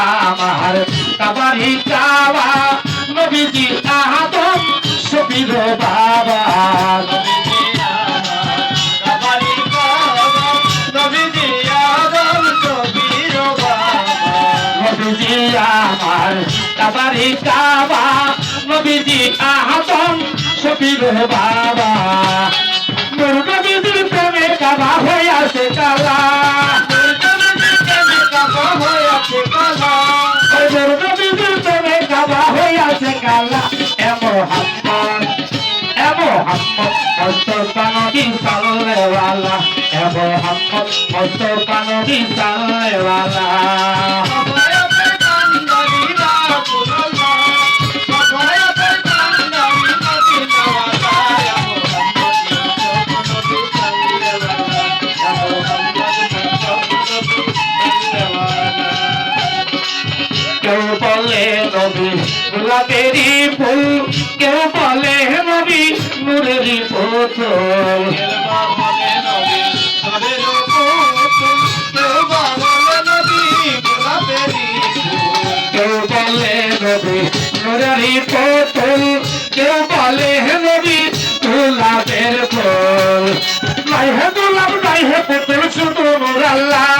আমার কাবারি কাবা নবীজি আহাত সবির বাবা। আমার কাবারি কাবা নবীজি আহাতম সবির বাবা। এ মোহাম্মদ এ মোহাম্মদ মুস্তফা নবী সাল্লাল্লাহু এ মোহাম্মদ মুস্তফা নবী সাল্লাল্লাহু নবী গোলাপেরই ফুল, কেউ বলে নবী নূরেরই পুতুল কেউ বলে নবী নূরেরই পুতুল কেউ বলে নবী গোলাপের ফুল। নাই হে গোলাপ, নাই হে পুতুল শুধু আল্লাহ।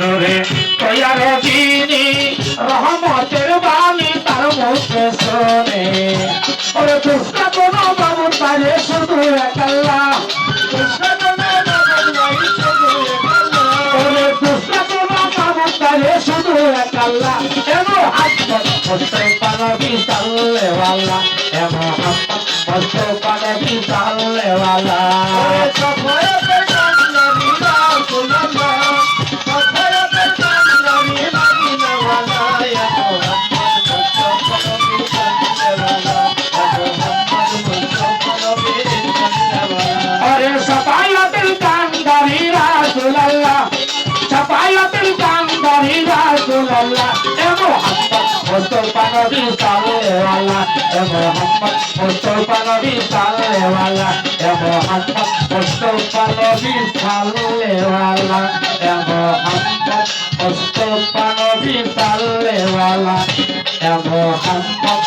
নরে তয়ার দিদি রহমতের বাণী তার মুখে শুনে। ওরে দুষ্ট কোন বাবু তারে শুধু একাল্লা তারে শুধু একাল্লা এমন হাত হস্তে পানবি সাল্লেওয়ালা এমন হাত হস্তে साल्लेवाला ए मोहम्मद मुस्तफा नबी साल्लेवाला ए मोहम्मद मुस्तफा नबी साल्लेवाला ए मोहम्मद मुस्तफा नबी साल्लेवाला ए मोहम्मद